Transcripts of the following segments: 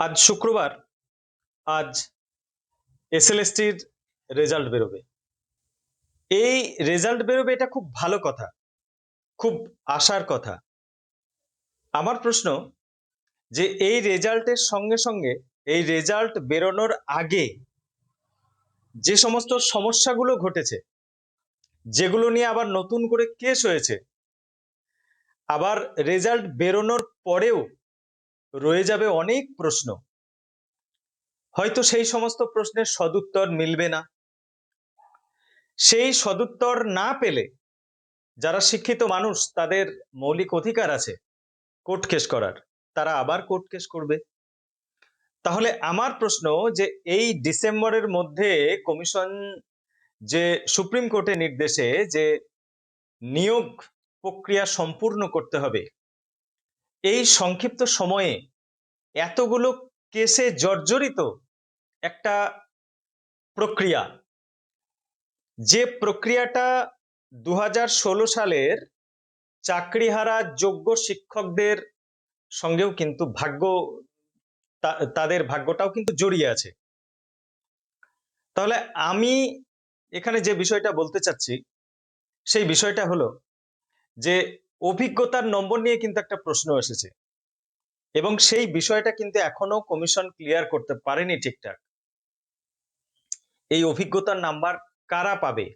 আজ শুক্রবার আজ এস এসএলএসটির রেজাল্ট বেরোবে। এই রেজাল্ট বেরোবে এটা খুব ভালো কথা, খুব আশার কথা। আমার প্রশ্ন, যে এই রেজাল্টের সঙ্গে সঙ্গে এই রেজাল্ট বেরোনোর আগে যে সমস্ত সমস্যাগুলো ঘটেছে, যেগুলো নিয়ে আবার নতুন করে কেস হয়েছে, আবার রেজাল্ট বেরোনোর পরেও রয়ে যাবে অনেক প্রশ্ন। হয়তো সেই সমস্ত প্রশ্নের সদুত্তর মিলবে না। সেই সদুত্তর না পেলে যারা শিক্ষিত মানুষ, তাদের মৌলিক অধিকার আছে কোর্ট কেস করার। তারা আবার কোর্ট কেস করবে। তাহলে আমার প্রশ্ন যে এই ডিসেম্বরের মধ্যে কমিশন যে সুপ্রিম কোর্টের নির্দেশে যে নিয়োগ প্রক্রিয়া সম্পূর্ণ করতে হবে এই সংক্ষিপ্ত সময়ে এতগুলো কেসে জর্জরিত একটা প্রক্রিয়া। যে প্রক্রিয়াটা দু হাজার ষোলো সালের চাকরিহারা যোগ্য শিক্ষকদের সঙ্গেও কিন্তু ভাগ্য তাদের ভাগ্যটাও কিন্তু জড়িয়ে আছে। তাহলে আমি এখানে যে বিষয়টা বলতে চাচ্ছি, সেই বিষয়টা হলো যে অভিজ্ঞতার নম্বর নিয়ে কিন্তু একটা প্রশ্ন এসেছে। এবং সেই বিষয়টা কিন্তু এখনও কমিশন ক্লিয়ার করতে পারেনি ঠিকঠাক। এই অভিজ্ঞতার নাম্বার কারা পাবে?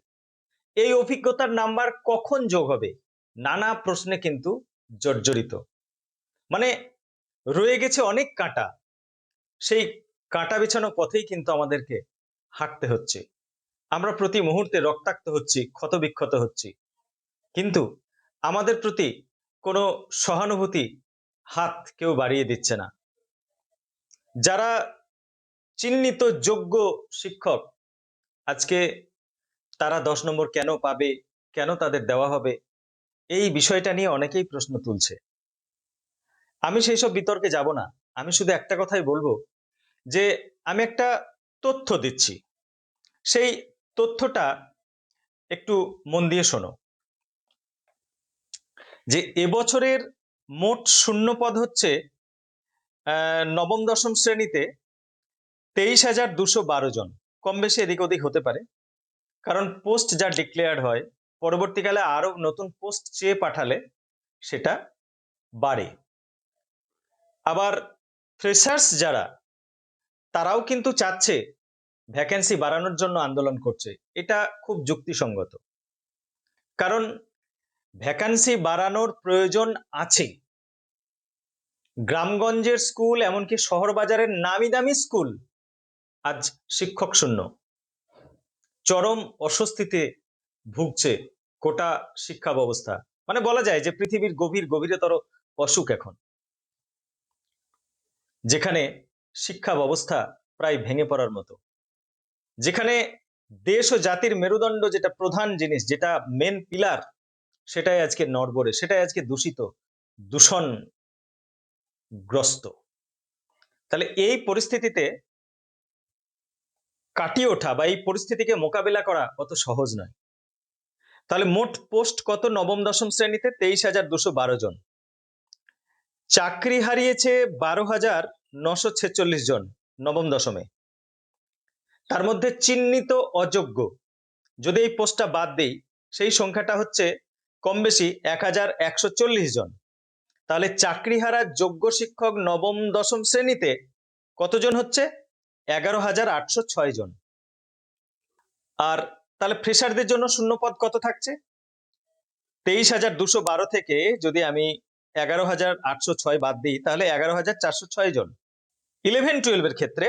এই অভিজ্ঞতার নাম্বার কখন যোগ হবে? নানা প্রশ্নে কিন্তু জর্জরিত। মানে রয়ে গেছে অনেক কাঁটা। সেই কাঁটা বিছানো পথেই কিন্তু আমাদেরকে হাঁটতে হচ্ছে। আমরা প্রতি মুহূর্তে রক্তাক্ত হচ্ছি, ক্ষতবিক্ষত হচ্ছি। কিন্তু আমাদের প্রতি কোনো সহানুভূতি হাত কেউ বাড়িয়ে দিচ্ছে না। যারা চিহ্নিত যোগ্য শিক্ষক, আজকে তারা দশ নম্বর কেন পাবে, কেন তাদের দেওয়া হবে, এই বিষয়টা নিয়ে অনেকেই প্রশ্ন তুলছে। আমি সেই সব বিতর্কে যাব না। আমি শুধু একটা কথাই বলব যে, আমি একটা তথ্য দিচ্ছি। সেই তথ্যটা একটু মন দিয়ে শোনো। যে এবছরের মোট শূন্য পদ হচ্ছে নবম, দশম শ্রেণীতে তেইশ হাজার দুশো বারো জন। কম বেশি এদিক ওদিক হতে পারে। কারণ পোস্ট যা ডিক্লেয়ার্ড হয়, পরবর্তীকালে আরও নতুন পোস্ট চেয়ে পাঠালে সেটা বাড়ে। আবার ফ্রেশার্স যারা, তারাও কিন্তু চাচ্ছে ভ্যাকেন্সি বাড়ানোর জন্য আন্দোলন করছে। এটা খুব যুক্তিসঙ্গত। কারণ ভ্যাকান্সি বাড়ানোর প্রয়োজন আছে। গ্রামগঞ্জের স্কুল, এমনকি শহর বাজারের নামি দামি স্কুল আজ শিক্ষক শূন্য। চরম অস্বস্তিতে ভুগছে গোটা শিক্ষা ব্যবস্থা। মানে বলা যায় যে পৃথিবীর গভীর গভীরতর অসুখ এখন। যেখানে শিক্ষা ব্যবস্থা প্রায় ভেঙে পড়ার মতো। যেখানে দেশ ও জাতির মেরুদণ্ড যেটা প্রধান জিনিস, যেটা মেন পিলার সেটাই আজকে নড়বড়ে, সেটাই আজকে দূষিত দূষণ গ্রস্ত তাহলে এই পরিস্থিতিতে কাটিয়ে ওঠা বা এই পরিস্থিতিকে মোকাবিলা করা অত সহজ নয়। তাহলে মোট পোস্ট কত নবম, দশম শ্রেণীতে? তেইশ হাজার দুশো বারো জন। চাকরি হারিয়েছে বারো হাজার নশো ছেচল্লিশ জন নবম, দশমে। তার মধ্যে চিহ্নিত অযোগ্য। যদি এই পোস্টটা বাদ দেই, সেই সংখ্যাটা হচ্ছে কম বেশি এক হাজার একশো চল্লিশ জন। তাহলে চাকরি চাকরিহারা যোগ্য শিক্ষক নবম, দশম শ্রেণীতে কতজন হচ্ছে? এগারো হাজার আটশো ছয় জন। আর তাহলে ফ্রেশারদের জন্য শূন্য পদ কত থাকছে? তেইশ হাজার দুশো বারো থেকে যদি আমি এগারো হাজার আটশো ছয় বাদ দিই, তাহলে এগারো হাজার চারশো ছয় জন। ইলেভেন টুয়েলভের ক্ষেত্রে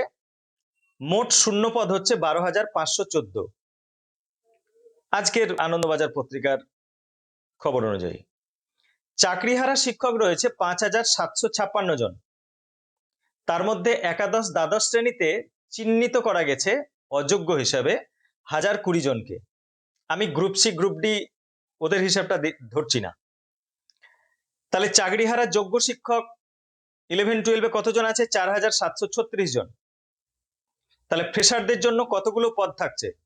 মোট শূন্য পদ হচ্ছে বারো হাজার পাঁচশো চোদ্দ। আজকের আনন্দবাজার পত্রিকার খবর অনুযায়ী। চাকরিহারা শিক্ষক রয়েছে পাঁচ হাজার সাতশো ছাপ্পান্ন জন। তার মধ্যে একাদশ দ্বাদশ শ্রেণীতে চিহ্নিত করা গেছে অযোগ্য হিসাবে হাজার কুড়ি জনকে। আমি গ্রুপ সি গ্রুপ ডি ওদের হিসাবটা ধরছি না। তাহলে চাকরিহারা যোগ্য শিক্ষক ইলেভেন টুয়েলভে কতজন আছে? চার হাজার সাতশো ছত্রিশ জন। তাহলে ফ্রেশারদের জন্য কতগুলো পদ থাকছে?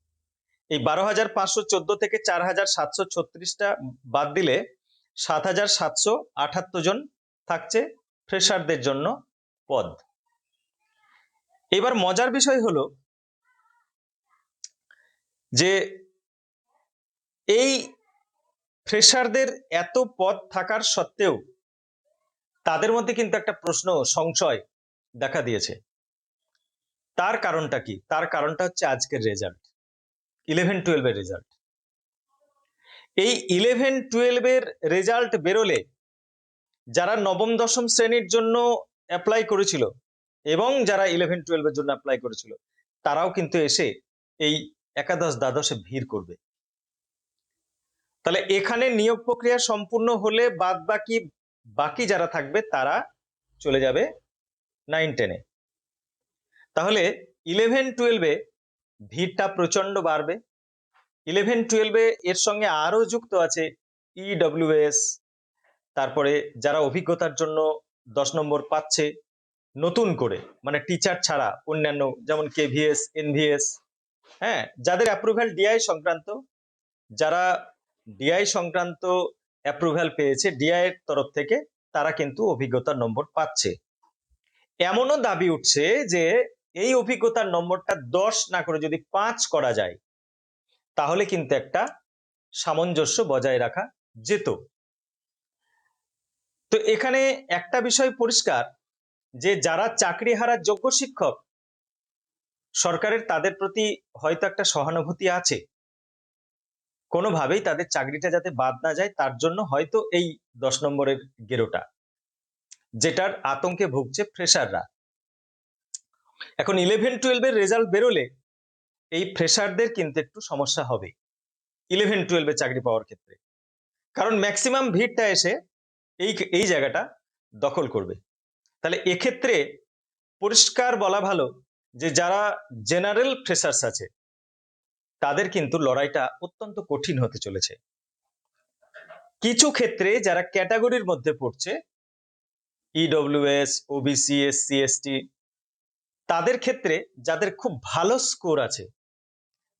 এই বারো হাজার পাঁচশো চোদ্দ থেকে চার হাজার সাতশো ছত্রিশটা বাদ দিলে সাত হাজার সাতশো আটাত্তর জন থাকছে ফ্রেশারদের জন্য পদ। এবার মজার বিষয় হলো যে এই ফ্রেশারদের এত পদ থাকার সত্ত্বেও তাদের মধ্যে কিন্তু একটা প্রশ্ন সংশয় দেখা দিয়েছে। তার কারণটা কি? তার কারণটা হচ্ছে আজকের রেজাল্ট ইলেভেন টুয়েলভের রেজাল্ট এই ইলেভেন টুয়েলভের রেজাল্ট বেরোলে যারা নবম, দশম শ্রেণির জন্য অ্যাপ্লাই করেছিল এবং যারা ইলেভেন টুয়েলভের জন্য অ্যাপ্লাই করেছিল, তারাও কিন্তু এসে এই একাদশ দ্বাদশে ভিড় করবে। তাহলে এখানে নিয়োগ প্রক্রিয়া সম্পূর্ণ হলে বাদ বাকি বাকি যারা থাকবে, তারা চলে যাবে নাইন টেনে তাহলে ইলেভেন টুয়েলভে ভিড়টা প্রচণ্ড বাড়বে। ইলেভেন টুয়েলভে এর সঙ্গে আরও যুক্ত আছে ইডব্লিউএস তারপরে যারা অভিজ্ঞতার জন্য দশ নম্বর পাচ্ছে, নতুন করে মানে টিচার ছাড়া অন্যান্য যেমন কেভিএস এনভিএস হ্যাঁ যাদের অ্যাপ্রুভ্যাল ডিআই সংক্রান্ত, যারা ডিআই সংক্রান্ত অ্যাপ্রুভ্যাল পেয়েছে ডিআই এর তরফ থেকে, তারা কিন্তু অভিজ্ঞতার নম্বর পাচ্ছে। এমনও দাবি উঠছে যে এই অভিজ্ঞতার নম্বরটা দশ না করে যদি পাঁচ করা যায়, তাহলে কিন্তু একটা সামঞ্জস্য বজায় রাখা যেত। তো এখানে একটা বিষয় পরিষ্কার, যে যারা চাকরি হারার যোগ্য শিক্ষক, সরকারের তাদের প্রতি হয়তো একটা সহানুভূতি আছে। কোনোভাবেই তাদের চাকরিটা যাতে বাদ না যায়, তার জন্য হয়তো এই দশ নম্বরের গেরোটা, যেটার আতঙ্কে ভুগছে ফ্রেশাররা এখন ইলেভেন টুয়েলভের রেজাল্ট বেরোলে এই ফ্রেশারদের কিন্তু একটু সমস্যা হবে ইলেভেন টুয়েলভে চাকরি পাওয়ার ক্ষেত্রে। কারণ ম্যাক্সিমাম ভিড়টা এসে এই এই জায়গাটা দখল করবে। তাহলে এক্ষেত্রে পরিষ্কার বলা ভালো যে যারা জেনারেল ফ্রেশার্স আছে, তাদের কিন্তু লড়াইটা অত্যন্ত কঠিন হতে চলেছে। কিছু ক্ষেত্রে যারা ক্যাটাগরির মধ্যে পড়ছে ইডব্লিউএস ওবিসি এসসি এসটি তাদের ক্ষেত্রে যাদের খুব ভালো স্কোর আছে,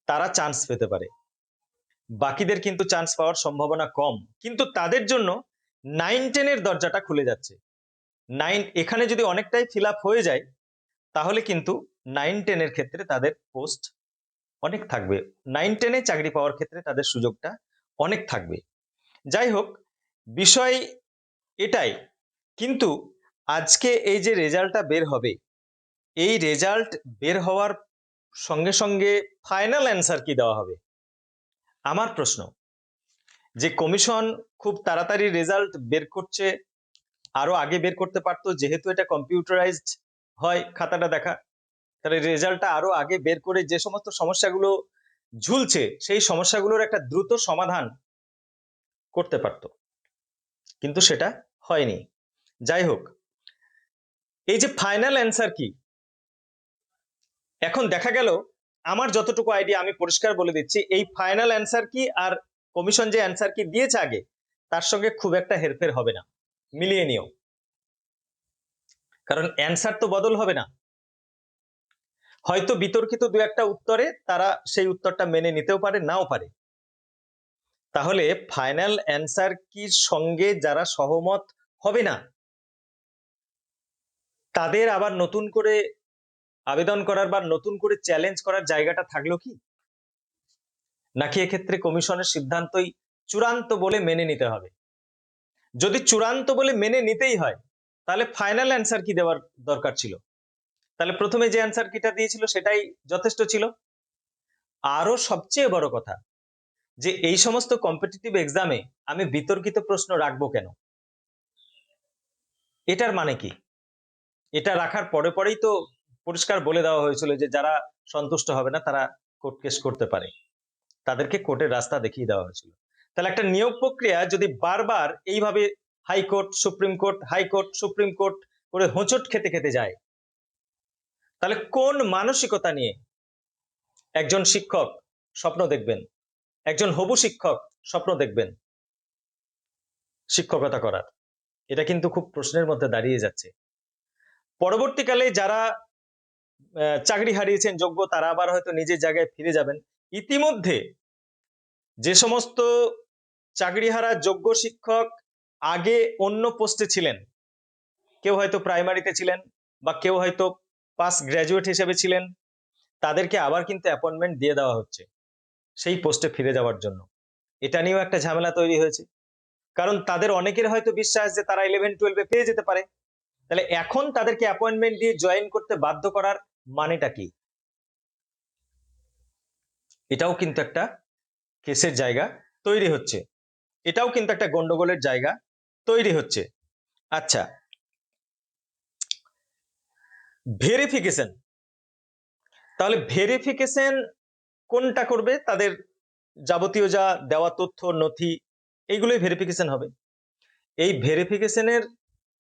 তারা চান্স পেতে পারে। বাকিদের কিন্তু চান্স পাওয়ার সম্ভাবনা কম। কিন্তু তাদের জন্য নাইন টেনের দরজাটা খুলে যাচ্ছে। নাইন এখানে যদি অনেকটাই ফিল হয়ে যায়, তাহলে কিন্তু নাইন টেনের ক্ষেত্রে তাদের পোস্ট অনেক থাকবে। নাইন টেনে চাকরি পাওয়ার ক্ষেত্রে তাদের সুযোগটা অনেক থাকবে। যাই হোক, বিষয় এটাই। কিন্তু আজকে এই যে রেজাল্টটা বের হবে এই রেজাল্ট বের হওয়ার সঙ্গে সঙ্গে ফাইনাল অ্যান্সার কি দেওয়া হবে? আমার প্রশ্ন, যে কমিশন খুব তাড়াতাড়ি রেজাল্ট বের করছে, আরও আগে বের করতে পারতো, যেহেতু এটা কম্পিউটারাইজড হয় খাতাটা দেখা, তাহলে রেজাল্টটা আরও আগে বের করে যে সমস্ত সমস্যাগুলো ঝুলছে, সেই সমস্যাগুলোর একটা দ্রুত সমাধান করতে পারত। কিন্তু সেটা হয়নি। যাই হোক, এই যে ফাইনাল অ্যান্সার কি এখন দেখা গেল, আমার যতটুকু আইডিয়া আমি পরিষ্কার বলে দিচ্ছি, এই ফাইনাল অ্যান্সার কি আর কমিশন যে অ্যান্সার কি দিয়েছে আগে, তার সঙ্গে খুব একটা হেরফের হবে না। মিলিয়ে নিও। কারণ অ্যান্সার তো বদল হবে না। হয়তো বিতর্কিত দু একটা উত্তরে তারা সেই উত্তরটা মেনে নিতেও পারে, নাও পারে। তাহলে ফাইনাল অ্যান্সার কি সঙ্গে যারা সহমত হবে না, তাদের আবার নতুন করে আবেদন করার বা নতুন করে চ্যালেঞ্জ করার জায়গাটা থাকল কি? নাকি এক্ষেত্রে কমিশনের সিদ্ধান্তই চূড়ান্ত বলে মেনে নিতে হবে? যদি চূড়ান্ত বলে মেনে নিতেই হয়, তাহলে ফাইনাল অ্যান্সার কি দেওয়ার দরকার ছিল? তাহলে প্রথমে যে অ্যান্সার কিটা দিয়েছিল সেটাই যথেষ্ট ছিল। আরও সবচেয়ে বড় কথা, যে এই সমস্ত কম্পিটিটিভ এক্সামে আমি বিতর্কিত প্রশ্ন রাখব কেন? এটার মানে কি? এটা রাখার পরে পরেই তো পরিষ্কার বলে দেওয়া হয়েছিল যে যারা সন্তুষ্ট হবে না, তারা কোর্ট কেস করতে পারে। তাদেরকে কোর্টের রাস্তা দেখিয়ে দেওয়া হয়েছিল। তাহলে একটা নিয়োগ প্রক্রিয়া যদি বারবার এইভাবে high court supreme court high court supreme court করে হোঁচট খেতে খেতে যায়, তাহলে কোন মানসিকতা নিয়ে একজন শিক্ষক স্বপ্ন দেখবেন? একজন হবু শিক্ষক স্বপ্ন দেখবেন শিক্ষকতা করার। এটা কিন্তু খুব প্রশ্নের মধ্যে দাঁড়িয়ে যাচ্ছে। পরবর্তীকালে যারা চাকরি হারিয়েছেন, যোগ্য, তারা আবার হয়তো নিজের জায়গায় ফিরে যাবেন। ইতিমধ্যে যে সমস্ত চাকরিহারা যোগ্য শিক্ষক আগে অন্য পোস্টে ছিলেন, কেউ হয়তো প্রাইমারিতে ছিলেন বা কেউ হয়তো পাস গ্র্যাজুয়েট হিসেবে ছিলেন, তাদেরকে আবার কিন্তু অ্যাপয়েন্টমেন্ট দিয়ে দেওয়া হচ্ছে সেই পোস্টে ফিরে যাওয়ার জন্য। এটা নিয়েও একটা ঝামেলা তৈরি হয়েছে। কারণ তাদের অনেকের হয়তো বিশ্বাস যে তারা ইলেভেন টুয়েলভে পেয়ে যেতে পারে। তাহলে এখন তাদেরকে অ্যাপয়েন্টমেন্ট দিয়ে জয়েন করতে বাধ্য করার মানেটা কি? এটাও কিন্তু একটা কেসের জায়গা তৈরি হচ্ছে। এটাও কিন্তু একটা গন্ডগোলের জায়গা তৈরি হচ্ছে। আচ্ছা। ভেরিফিকেশন তাহলে ভেরিফিকেশন কোনটা করবে? তাদের যাবতীয় যা দেওয়া তথ্য, নথি, এইগুলোই ভেরিফিকেশন হবে। এই ভেরিফিকেশনের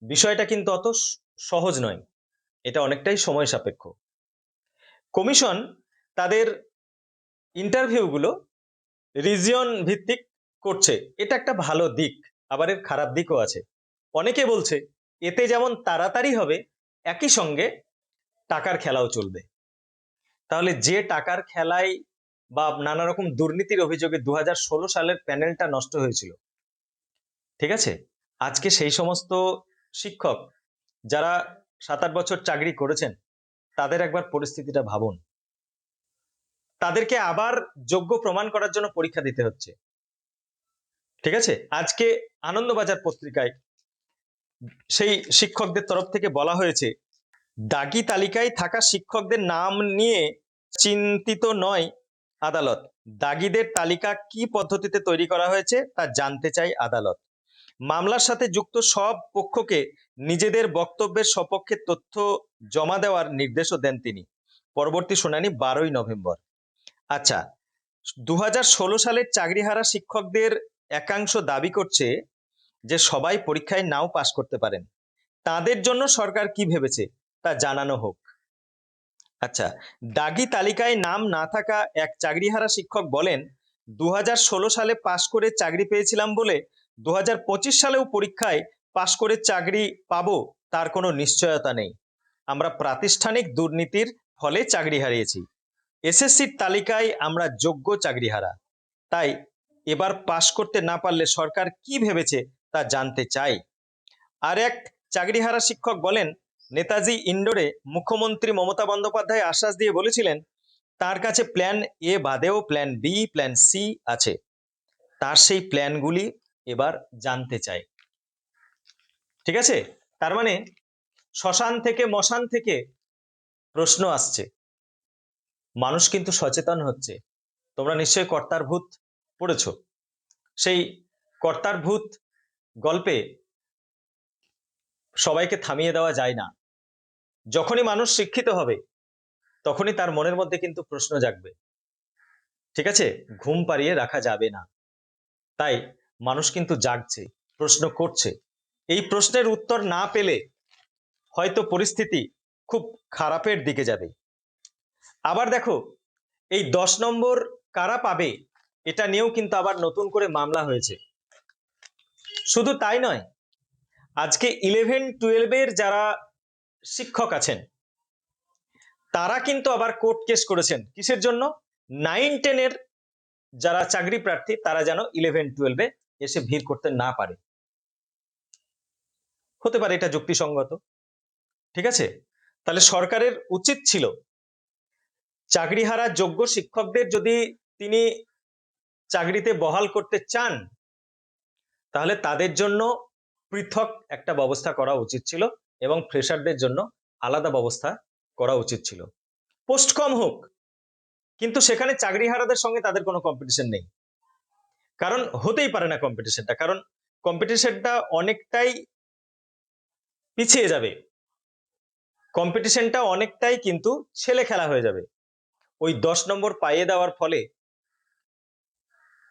বিষয়টা কিন্তু অত সহজ নয়। এটা অনেকটাই সময় সাপেক্ষ। কমিশন তাদের ইন্টারভিউগুলো রিজিয়ন ভিত্তিক করছে। এটা একটা ভালো দিক, আবার এর খারাপ দিকও আছে। অনেকে বলছে, এতে যেমন তাড়াতাড়ি হবে, একই সঙ্গে টাকার খেলাও চলবে। তাহলে যে টাকার খেলায় বা নানা রকম দুর্নীতির অভিযোগে দু হাজার ষোলো সালের প্যানেলটা নষ্ট হয়েছিল, ঠিক আছে? আজকে সেই সমস্ত শিক্ষক যারা সাত আট বছর চাকরি করেছেন তাদের একবার পরিস্থিতিটা ভাবুন। তাদেরকে আবার যোগ্য প্রমাণ করার জন্য পরীক্ষা দিতে হচ্ছে। ঠিক আছে? আজকে আনন্দবাজার পত্রিকায় সেই শিক্ষকদের তরফ থেকে বলা হয়েছে, দাগি তালিকায় থাকা শিক্ষকদের নাম নিয়ে চিন্তিত নয় আদালত। দাগিদের তালিকা কি পদ্ধতিতে তৈরি করা হয়েছে তা জানতে চাই আদালত। মামলার সাথে যুক্ত সব পক্ষকে নিজেদের বক্তব্যের সপক্ষে তথ্য জমা দেওয়ার নির্দেশও দেন তিনি। পরবর্তী শুনানি বারোই নভেম্বর। আচ্ছা দুহাজার ষোলো সালের চাকরিহারা শিক্ষকদের একাংশ দাবি করছে যে সবাই পরীক্ষায় নাও পাশ করতে পারেন। তাদের জন্য সরকার কি ভেবেছে তা জানানো হোক। আচ্ছা দাগি তালিকায় নাম না থাকা এক চাকরিহারা শিক্ষক বলেন দু হাজার ষোলো সালে পাশ করে চাকরি পেয়েছিলাম বলে দু হাজার পঁচিশ সালেও পরীক্ষায় পাশ করে চাকরি পাবো, তার কোনো নিশ্চয়তা নেই। আমরা প্রাতিষ্ঠানিক দুর্নীতির ফলে চাকরি হারিয়েছি। এসএসসির তালিকায় আমরা যোগ্য চাকরিহারা। তাই এবার পাশ করতে না পারলে সরকার কি ভেবেছে তা জানতে চাই। আর এক চাকরিহারা শিক্ষক বলেন, নেতাজি ইন্ডোরে মুখ্যমন্ত্রী মমতা বন্দ্যোপাধ্যায় আশ্বাস দিয়ে বলেছিলেন, তার কাছে প্ল্যান এ বাদেও প্ল্যান বি প্ল্যান সি আছে। তার সেই প্ল্যানগুলি এবার জানতে চাই। ঠিক আছে? তার মানে শ্মশান থেকে মশান থেকে প্রশ্ন আসছে। মানুষ কিন্তু সচেতন হচ্ছে। তোমরা নিশ্চয়ই কর্তার ভূত পড়েছ। সেই কর্তার ভূত গল্পে সবাইকে থামিয়ে দেওয়া যায় না। যখনই মানুষ শিক্ষিত হবে, তখনই তার মনের মধ্যে কিন্তু প্রশ্ন জাগবে। ঠিক আছে? ঘুম পাড়িয়ে রাখা যাবে না। তাই মানুষ কিন্তু জাগছে, প্রশ্ন করছে। এই প্রশ্নের উত্তর না পেলে হয়তো পরিস্থিতি খুব খারাপের দিকে যাবে। আবার দেখো, এই দশ নম্বর কারা পাবে, এটা নিয়েও কিন্তু আবার নতুন করে মামলা হয়েছে। শুধু তাই নয়, আজকে ইলেভেন টুয়েলভের যারা শিক্ষক আছেন, তারা কিন্তু আবার কোর্ট কেস করেছেন। কিসের জন্য? নাইন টেনের যারা চাকরি প্রার্থী, তারা যেন ইলেভেন টুয়েলভে এসে ভিড় করতে না পারে। হতে পারে এটা যুক্তিসঙ্গত, ঠিক আছে? তাহলে সরকারের উচিত ছিল চাকরিহারা যোগ্য শিক্ষকদের যদি তিনি চাকরিতে বহাল করতে চান, তাহলে তাদের জন্য পৃথক একটা ব্যবস্থা করা উচিত ছিল এবং ফ্রেশারদের জন্য আলাদা ব্যবস্থা করা উচিত ছিল। পোস্ট কম হোক, কিন্তু সেখানে চাকরিহারাদের সঙ্গে তাদের কোনো কম্পিটিশন নেই। কারণ হতেই পারে না কম্পিটিশনটা কারণ কম্পিটিশনটা অনেকটাই পিছিয়ে যাবে। কম্পিটিশনটা অনেকটাই কিন্তু ছেলে খেলা হয়ে যাবে। ওই দশ নম্বর পাইয়ে দেওয়ার ফলে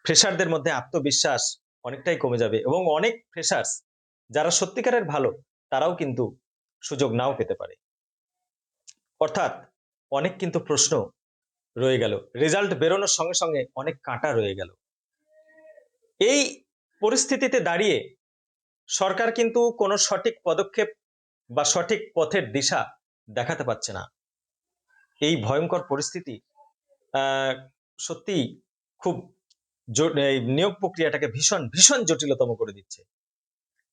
ফ্রেশারদের মধ্যে আত্মবিশ্বাস অনেকটাই কমে যাবে এবং অনেক ফ্রেশার্স যারা সত্যিকারের ভালো, তারাও কিন্তু সুযোগ নাও পেতে পারে। অর্থাৎ অনেক কিন্তু প্রশ্ন রয়ে গেল। রেজাল্ট বেরোনোর সঙ্গে সঙ্গে অনেক কাঁটা রয়ে গেল। এই পরিস্থিতিতে দাঁড়িয়ে সরকার কিন্তু কোনো সঠিক পদক্ষেপ বা সঠিক পথের দিশা দেখাতে পারছে না। এই ভয়ঙ্কর পরিস্থিতি আহ, সত্যিই খুব নিয়োগ প্রক্রিয়াটাকে ভীষণ ভীষণ জটিলতম করে দিচ্ছে।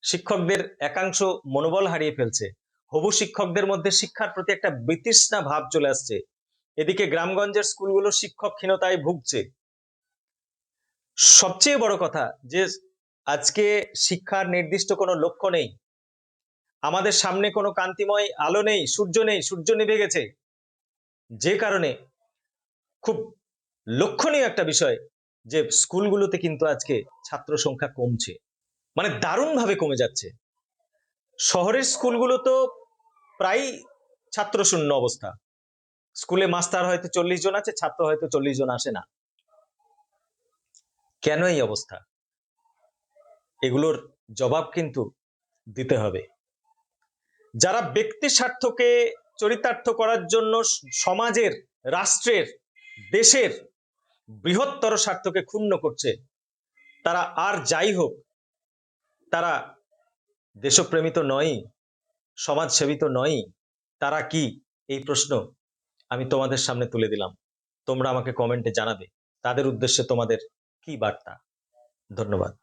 শিক্ষকদের একাংশ মনোবল হারিয়ে ফেলছে। হবু শিক্ষকদের মধ্যে শিক্ষার প্রতি একটা বিতৃষ্ণা ভাব চলে আসছে। এদিকে গ্রামগঞ্জের স্কুলগুলো শিক্ষকহীনতায় ভুগছে। সবচেয়ে বড় কথা যে আজকে শিক্ষার নির্দিষ্ট কোনো লক্ষ্য নেই। আমাদের সামনে কোনো কান্তিময় আলো নেই, সূর্য নেই, সূর্য নিভে গেছে। যে কারণে খুব লক্ষণীয় একটা বিষয় যে স্কুলগুলোতে কিন্তু আজকে ছাত্র সংখ্যা কমছে। মানে দারুণভাবে কমে যাচ্ছে। শহরের স্কুলগুলো তো প্রায় ছাত্র শূন্য অবস্থা। স্কুলে মাস্টার হয়তো চল্লিশ জন আছে, ছাত্র হয়তো চল্লিশ জন আসে না। কেন এই অবস্থা? এগুলোর জবাব কিন্তু দিতে হবে। যারা ব্যক্তি স্বার্থকে চরিতার্থ করার জন্য সমাজের, রাষ্ট্রের, দেশের বৃহত্তর স্বার্থকে ক্ষুণ্ণ করছে, তারা আর যাই হোক, তারা দেশপ্রেমিত নয় সমাজসেবী তো নয় তারা কি? এই প্রশ্ন আমি তোমাদের সামনে তুলে দিলাম। তোমরা আমাকে কমেন্টে জানাবে। তাদের উদ্দেশ্যে তোমাদের কি বার্তা ধন্যবাদ